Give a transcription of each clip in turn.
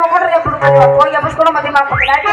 ಹೋಗಿ ಎಬ್ಬಿಸ್ಕೊಂಡು ಮದುವೆ ಮಾಡ್ಕೊತೀನಿ ಯಾಕೆ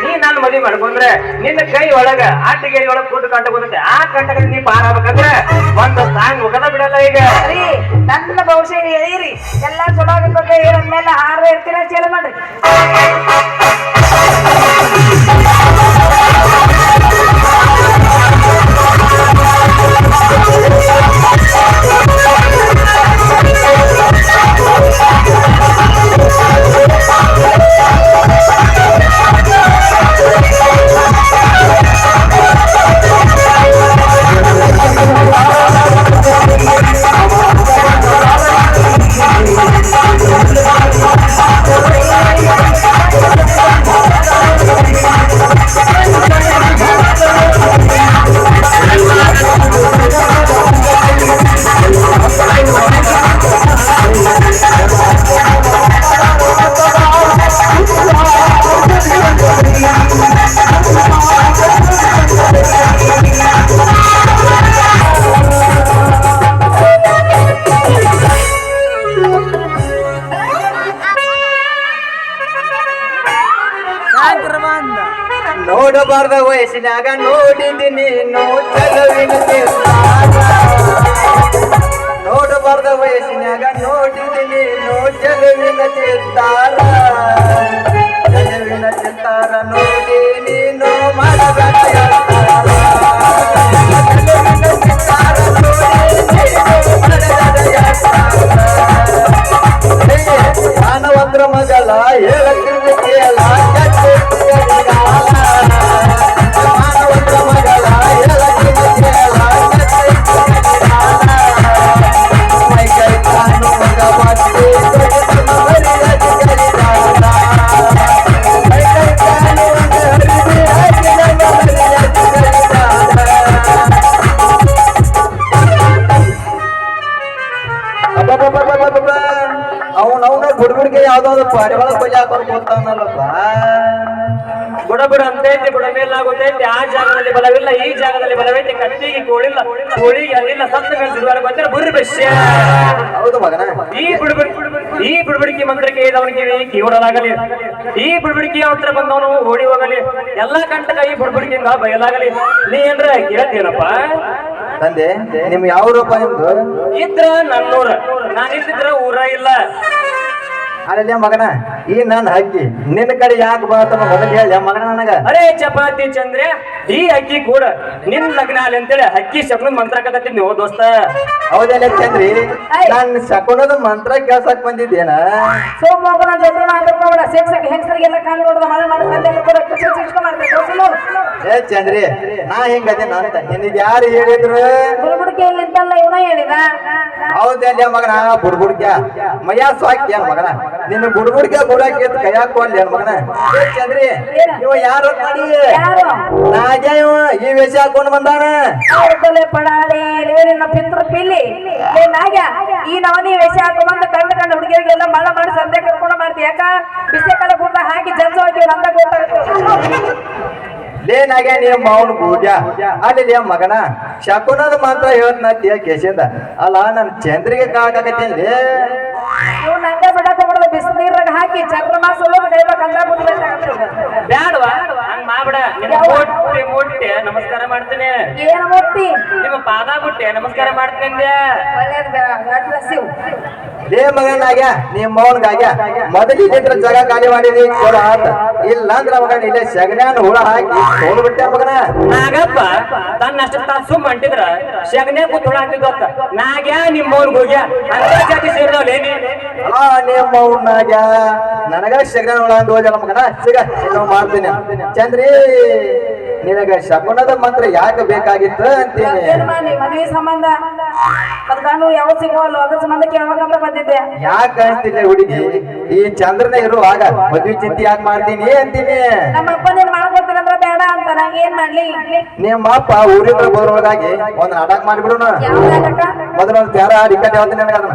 ನೀ ನನ್ನ ಮದುವೆ ಮಾಡ್ಕೊಂಡ್ರೆ ನಿನ್ನ ಕೈ ಒಳಗ, ಆಟಿಗೆ ಒಳಗ ಕೂತು ಕಂಟ ಬಂದೈತೆ ಆ ಕಂಟಕ ನೀ ಪಾರ ಆಗ್ಬೇಕಂದ್ರೆ ಒಂದು ಸಾಂಗ್ ಮುಖದ ಬಿಡಲ್ಲ ಈಗ. ರೀ ನನ್ನ ಭವಿಷ್ಯ ಎಳೀರಿ ಎಲ್ಲ ಚಲೋ ಆಗಿರ್ತದೆ ಹೇಳಿದ್ಮೇಲೆ ಹಾರ ಇರ್ತೀರ ಚೇಲ ಮಾಡ್ರಿ. ನೋಡಬಾರ್ದ ವಯಸ್ಸಿನಾಗ ನೋಡಿದ್ದೀನಿ ಚಲವಿನ. ನೋಡಬಾರ್ದ ವಯಸ್ಸಿನಾಗ ನೋಡಿದ್ದೀನಿ ಚಲವಿನ ಚಿತ್ತಾರ ಚಲವಿನ ಚಿತ್ತಾರ ನೋಡಿ ನೀನು ಮಾನವಂದ್ರ ಮಗಲ ಚೆಲುವಿನ ಅಬ್ಬಬ್ಬಬ್ಬಬ್ಬಬ್ಬ. ಅವ್ನ್ ಅವ್ನ ಬುಡ್ಬುಡ್ಗೆ ಯಾವ್ದಾದ್ರು ಪಾರಿವಾಳ ಕೊಯ್ಯ ಹಾಕೊಂಡು ಕೂತಾನಲ್ಲಪ್ಪ ಬುಡ ಬುಡ ಅಂತೈತಿ ಬುಡ ಮೇಲಾಗುತ್ತೈತಿ ಆ ಜಾಗದಲ್ಲಿ ಬಲವಿಲ್ಲ ಈ ಜಾಗದಲ್ಲಿ ಬಲವೈತಿ ಕತ್ತಿಗೆ ಕೋಳಿಲ್ಲ ಕೋಳಿಗೆ ಅಲ್ಲಿಲ್ಲ ಸತ್ತ ಮೇಲೆ ಸುಡುವಾರ ಬಂದ್ರೆ ಬುರ್ರಿ ಬೆಶ್ಯ. ಹೌದು ಮಗನ. ಈ ಬುಡ್ಬಿಡ್ ಈ ಬುಡ್ಬಿಡಿಕೆ ಮಂತ್ರಕ್ಕೆ ಇದ್ದವನಿಗೆ ಕಿವಿಡಲಾಗಲಿ ಈ ಬುಡ್ಬಿಡಿಕೆ ಹತ್ರ ಬಂದವನು ಓಡಿ ಹೋಗಲಿ. ಎಲ್ಲಾ ಕಂಟಕ ಈ ಬುಡ್ಬಿಡಿಕೆಯಿಂದ ಬಯಲಾಗಲಿ. ನೀ ಏನ್ರ ಕೇಳ್ತೀನಪ್ಪ ತಂದೆ ನಿಮ್ ಯಾವ ರೂಪ ಇದ್ರ ನನ್ನೂರ. ನಾನು ಇದ್ದಿದ್ರ ಊರ ಇಲ್ಲ. ಅಲ್ಲೇ ಮಗನ ಈ ನನ್ನ ಹಕ್ಕಿ ನಿನ್ನ ಕಡೆ ಯಾಕೆ ಬರ್ತನ ಮೊದಲು ಹೇಳಿ ಮಗನ ನನಗ. ಅರೇ ಚಪಾತಿ ಚಂದ್ರೆ ಈ ಹಕ್ಕಿ ಕೂಡ ನಿನ್ ಲಗ್ನ ಅಲ್ಲಿ ಅಂತೇಳಿ ಹಕ್ಕಿ ಶಕುನ ಮಂತ್ರ ಕತ್ತಿದ್ ನೀವು ದೋಸ್ತ. ಹೌದಲ್ಲ ಚಂದ್ರಿ ನಾನು ಶಕುನದ ಮಂತ್ರ ಕೇಳ್ಸಕ್ ಬಂದಿದ್ದೇನ? ಸೋಮಪ್ಪನ ಜೊತೆ ಮಾಡ್ಬೇಡ ಸೇಕ್ಸಕ್ಕೆ ಹೆಂಗಸರಿಗೆಲ್ಲ ಕಾಲು ನೋಡಿದ ಮಳೆ ಮಾಡಿ ಸಂದೆ ಕೂಡ. ಏ ಚಂದ್ರಿ ನಾ ಹಿಂಗದೆ ಅಂತ ನಿನಗೆ ಯಾರು ಹೇಳಿದ್ರು? ಬುಡ್ಬುಡ್ಕೆ ಇಲ್ಲಿ ಹೇಳಿದ ಹೌದಲ್ಲ ಮಗನ ಬುಡ್ಬುಡ್ಕ್ಯ? ಮಯ್ಯ ಸ್ವಾಕ್ಯ ಮಗನ? ನಿನ್ನ ಬುಡ್ಬುಡ್ಕ್ಯ ಬುಡಕ್ಕೆ ಕೈ ಹಾಕೋಲ್ಲ ಏನ್ ಮಗನ? ಏ ಚಂದ್ರಿ ಇವ ಯಾರು ಇವ ಈ ವೇಷ ಹಾಕೊಂಡು ಬಂದಾನ? ನಿನ್ನ ಪಿಲಿ. ಈ ನವನಿ ವೇಷ ಹಾಕೊಂಬಂದು ಕಂಡ ಕಂಡು ಹುಡುಗಿಯರಿಗೆಲ್ಲ ಮಳ ಮಾಡಿ ಸಂದೆ ಕರ್ಕೊಂಡು ಮಾಡ್ತಿ ಯಾಕ? ಬಿಸಿ ಕಾಲ ಗುಡ್ಡ ಹಾಕಿ ಹೋಗಿ ನಂದ ಗೊತ್ತಾಗುತ್ತೆ ಲೇ ನಾಗ್ಯ ನೀ ಮಾವನ್ ಪೂಜ ಅಲ್ಲಿ ಮಗನ ಶಕುನದ ಮಾತ್ರ ಹೇಳ್ತ ತಿಯ ಕೇಸಿಂದ ಅಲ್ಲ ನನ್ ಚಂದ್ರಿಗೆ ಕಾಕತ್ತೀನಿ ಲೇ. ನೀವು ನಂಗೆ ಬಿಡಕ್ ಹೋಗ್ಬಿಡೋದು ಬಿಸಿ ನೀರಾಗ ಹಾಕಿ ಚಕ್ರ ಮಾಸ ಬೇಡವಾ ಕೈಬೇಕು ಕಂದ ಬ್ಯಾಡವಾ? ಹಂಗ್ ಮಾಡ್ಬೇಡ? ನಿನ್ನ ಮುಟ್ಟಿ ಮುಟ್ಟಿ ನಮಸ್ಕಾರ ಮಾಡ್ತೀನಿ. ಏನು ಮುಟ್ಟಿ? ನಿಮ್ಮ ಪಾದ ಮುಟ್ಟಿ ನಮಸ್ಕಾರ ಮಾಡ್ತೀನಿ ಅಂದೆ. ಒಳ್ಳೇದು ಗಾಡ್ ಬ್ಲೆಸ್ ಯು ಲೇ ಮಗನಾಗ್ಯ ನಿಮ್ ಮೌನ್ಗಾಗ್ಯ? ಮೊದಲು ಇಲ್ಲಿದ್ರ ಜಾಗ ಖಾಲಿ ಮಾಡಿದಿ ಕೊಡ ಆತ. ಇಲ್ಲ ಅಂದ್ರ ಮಗನ ಇಲ್ಲೇ ಸಗಣ್ಯಾನ ಹುಳ ಹಾಕಿ ಸೋಲ್ ಬಿಟ್ಟೆ ಮಗನ? ನಾಗಪ್ಪ ತನ್ನಷ್ಟ ತಾನು ಸುಮ್ಮ ಅಂಟಿದ್ರ ಶಗನೆ ಕೂತ್ ಹಾಕಿದ್ವತ್ತ ನಾಗ್ಯಾ ನಿಮ್ಮ ಮೌನ್ ಹೋಗ್ಯ? ಅಂತ ಜಾತಿ ಸೇರಿದವಲೇನಿ ಆ ನಿಮ್ ಮೌನಾಗ್ಯ? ನನಗ ಸಗಣ್ಯಾನ ಹುಳ ಅಂತ ಹೋಜಲ್ಲ ಮಗನ? ಸಿಗ ಮಾಡ್ತೀನಿ. ಚಂದ್ರಿ ನಿನಗ ಶಕುನದ ಮಂತ್ರ ಯಾಕೆ ಬೇಕಾಗಿತ್ತು ಅಂತೀನಿ. ಮಾಡಿ ಮದುವೆ ಸಂಬಂಧ. ಗಂಡು ಯಾವ ಸಿಗೋಲ್ಲ ಅದ್ರ ಸಂಬಂಧ ಕೇಳ್ಬೇಕಂತ ಬಂದಿದ್ದೆ. ಯಾಕೆ ಅಂತಿಲ್ಲ ಹುಡುಗಿ? ಈ ಚಂದ್ರನ ಇರುವಾಗ ಮದುವೆ ಚಿಂತೆ ಯಾಕೆ ಮಾಡ್ತೀನಿ ಅಂತೀನಿ. ನಮ್ಮ ಅಪ್ಪ ನೀನ್ ಮಾಡ್ಕೊತೀನಂದ್ರ ಬೇಡ ಅಂತ ನಂಗೆ ಏನ್ ಮಾಡ್ಲಿ? ನಿಮ್ಮ ಅಪ್ಪ ಊರಿಂದ ಬರೋದಾಗಿ ಒಂದ್ ನಾಟಕ ಮಾಡಿಬಿಡೋಣ. ಮೊದಲು ಒಂದು ಪ್ಯಾರ ಕಟ್ಟಿ ಹೇಳ್ತೀನಿ ನನಗೆ ಅದನ್ನ.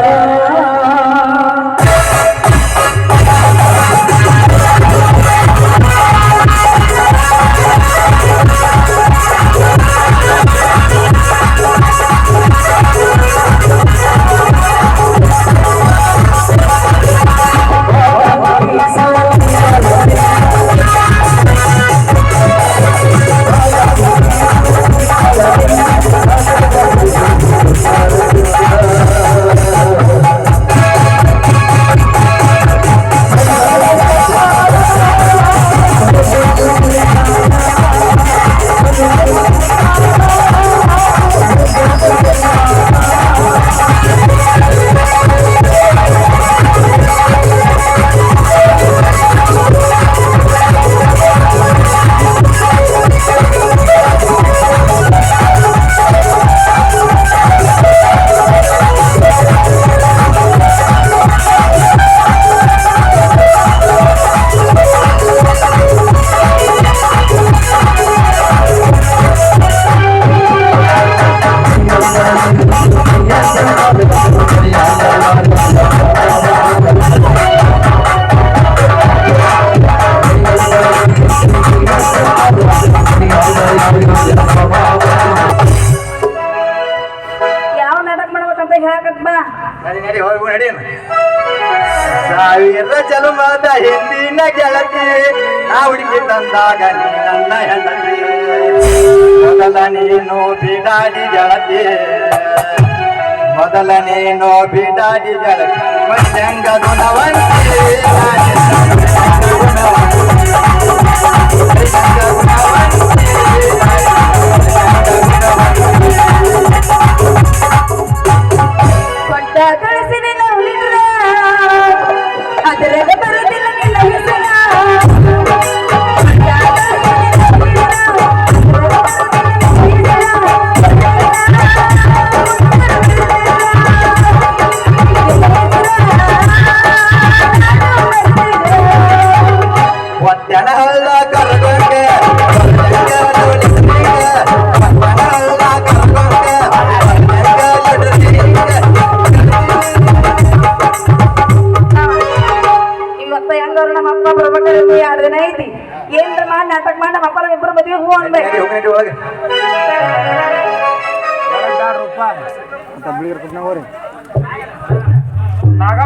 ಹಿಂದಿನ ಗೆಳತಿ ನಾ ಹುಡುಗಿ ತಂದಾಗ ನೀ ನನ್ನ ಹೆಂಡತಿ. ಮೊದಲ ನೀನು ಬಿಡಾಡಿ ಗೆಳತಿ. ಮೊದಲ ನೀನು ಬಿಡಾಡಿ ಗೆಳತಿ. ಮತ್ಯಂಗ ಗುಣವಂತಿ ಇವತ್ತ ನಮ್ಮ ಅಪ್ಪ ಬರ್ಬೇಕಾದ್ರೆ ಎರಡು ದಿನ ಐತಿ ಏನ್ರ ಮಾಡಿ ನಾಟಕ ಮಾಡಿ ನಮ್ಮ ಅಪ್ಪ ನಮ್ಮ ಇಬ್ಬರು ಮದುವೆ ಹೂ ಅನ್ಬೇಕು ನಾಗ